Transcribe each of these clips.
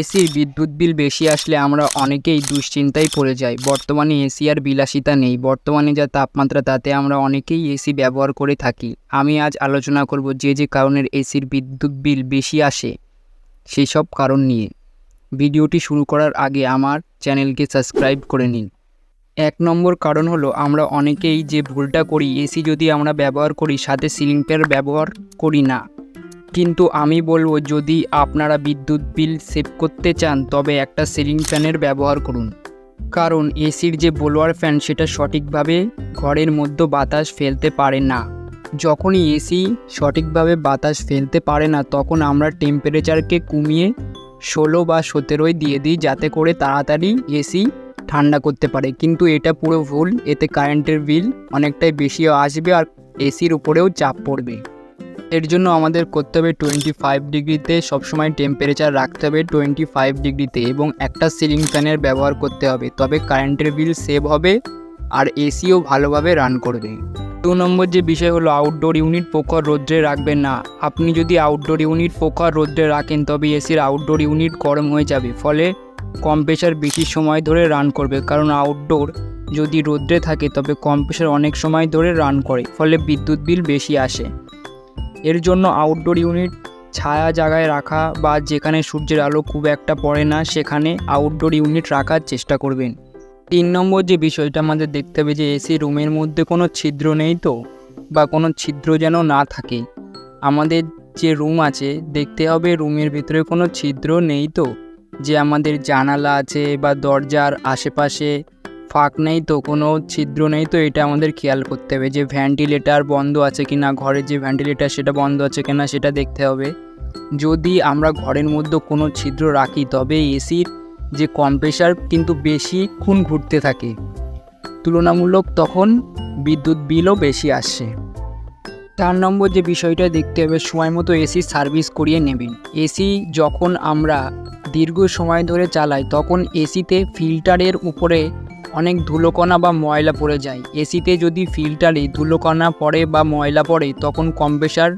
এসির বিদ্যুৎ বিল বেশি আসলে আমরা অনেকেই দুশ্চিন্তায় পড়ে যাই। বর্তমানে এসি আর বিলাসিতা নেই। বর্তমানে যা তাপমাত্রা, তাতে আমরা অনেকেই এসি ব্যবহার করে থাকি। আমি আজ আলোচনা করব যে যে কারণের এসির বিদ্যুৎ বিল বেশি আসে সেই সব কারণ নিয়ে। ভিডিওটি শুরু করার আগে আমার চ্যানেলকে সাবস্ক্রাইব করে নিন। এক নম্বর কারণ হলো, আমরা অনেকেই যে ভুলটা করি, এসি যদি আমরা ব্যবহার করি, সাথে সিলিং ফ্যান ব্যবহার করি না কিন্তু আমি বলব, যদি আপনারা বিদ্যুৎ বিল সেভ করতে চান, তবে একটা সিলিং ফ্যানের ব্যবহার করুন। কারণ এসির যে বোলোয়ার ফ্যান, সেটা সঠিকভাবে ঘরের মধ্যে বাতাস ফেলতে পারে না। যখনই এসি সঠিকভাবে বাতাস ফেলতে পারে না, তখন আমরা টেম্পারেচারকে কমিয়ে ষোলো বা সতেরোয় দিয়ে দিই, যাতে করে তাড়াতাড়ি এসি ঠান্ডা করতে পারে। কিন্তু এটা পুরো ভুল, এতে কারেন্টের বিল অনেকটাই বেশি আসবে আর এসির উপরেও চাপ পড়বে। এর জন্য আমাদের করতে হবে টোয়েন্টি ফাইভ ডিগ্রিতে সবসময় টেম্পারেচার রাখতে হবে টোয়েন্টি ফাইভ ডিগ্রিতে এবং একটা সিলিং ফ্যানের ব্যবহার করতে হবে। তবে কারেন্টের বিল সেভ হবে আর এসিও ভালোভাবে রান করবে দু নম্বর যে বিষয় হলো আউটডোর ইউনিট প্রখর রৌদ্রে রাখবেন না। আপনি যদি আউটডোর ইউনিট প্রখর রৌদ্রে রাখেন তবে এসির আউটডোর ইউনিট গরম হয়ে যাবে, ফলে কম্প্রেসার বেশি সময় ধরে রান করবে। কারণ আউটডোর যদি রৌদ্রে থাকে তবে কম্প্রেসার অনেক সময় ধরে রান করে, ফলে বিদ্যুৎ বিল বেশি আসে। এর জন্য আউটডোর ইউনিট ছায়া জায়গায় রাখা বা যেখানে সূর্যের আলো খুব একটা পড়ে না, সেখানে আউটডোর ইউনিট রাখার চেষ্টা করবেন। তিন নম্বর যে বিষয়টা আমাদের দেখতে হবে যে এসি রুমের মধ্যে কোনো ছিদ্র নেই তো, বা কোনো ছিদ্র যেন না থাকে। আমাদের যে রুম আছে, দেখতে হবে রুমের ভিতরে কোনো ছিদ্র নেই তো, যে আমাদের জানালা আছে বা দরজার আশেপাশে ফাঁক নেই তো, কোনো ছিদ্র নেই তো, এটা আমাদের খেয়াল করতে হবে। যে ভেন্টিলেটার বন্ধ আছে কি না ঘরের যে ভেন্টিলেটার সেটা বন্ধ আছে কি না সেটা দেখতে হবে। যদি আমরা ঘরের মধ্যে কোনো ছিদ্র রাখি, তবে এসির যে কম্প্রেসার কিন্তু বেশিক্ষণ ঘুরতে থাকে। তুলনামূলক তখন বিদ্যুৎ বিলও বেশি আসছে চার নম্বর যে বিষয়টা দেখতে হবে, সময় মতো এসি সার্ভিস করিয়ে নেবেন। এসি যখন আমরা দীর্ঘ সময় ধরে চালাই, তখন এসিতে ফিল্টারের উপরে অনেক ধুলোকণা বা ময়লা পড়ে যায়। এসিতে যদি ফিল্টারে ধুলোকণা পড়ে বা ময়লা পড়ে, তখন কম্প্রেসার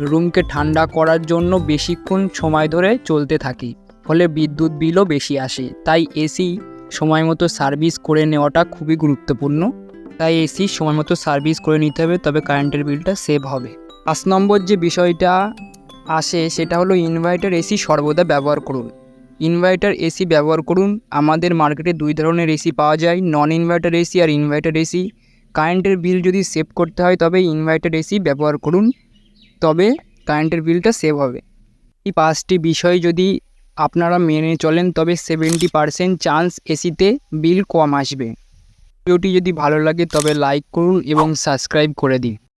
রুমকে ঠান্ডা করার জন্য বেশিক্ষণ সময় ধরে চলতে থাকে, ফলে বিদ্যুৎ বিলও বেশি আসে। তাই এসি সময় মতো সার্ভিস করে নেওয়াটা খুবই গুরুত্বপূর্ণ। তাই এসি সময় মতো সার্ভিস করে নিতে হবে, তবে কারেন্টের বিলটা সেভ হবে। পাঁচ নম্বর যে বিষয়টা আসে, সেটা হলো ইনভার্টার এসি সর্বদা ব্যবহার করুন। ইনভার্টার এসি ব্যবহার করুন। আমাদের মার্কেটে দুই ধরনের এসি পাওয়া যায় নন ইনভার্টার এসি আর ইনভার্টার এসি। কারেন্টের বিল যদি সেভ করতে হয়, তবে ইনভার্টার এসি ব্যবহার করুন। তবে কারেন্টের বিলটা সেভ হবে। এই পাঁচটি বিষয় যদি আপনারা মেনে চলেন, তবে সেভেন্টি পারসেন্ট চান্স এসিতে বিল কম আসবে। ভিডিওটি যদি ভালো লাগে, তবে লাইক করুন এবং সাবস্ক্রাইব করে দিন।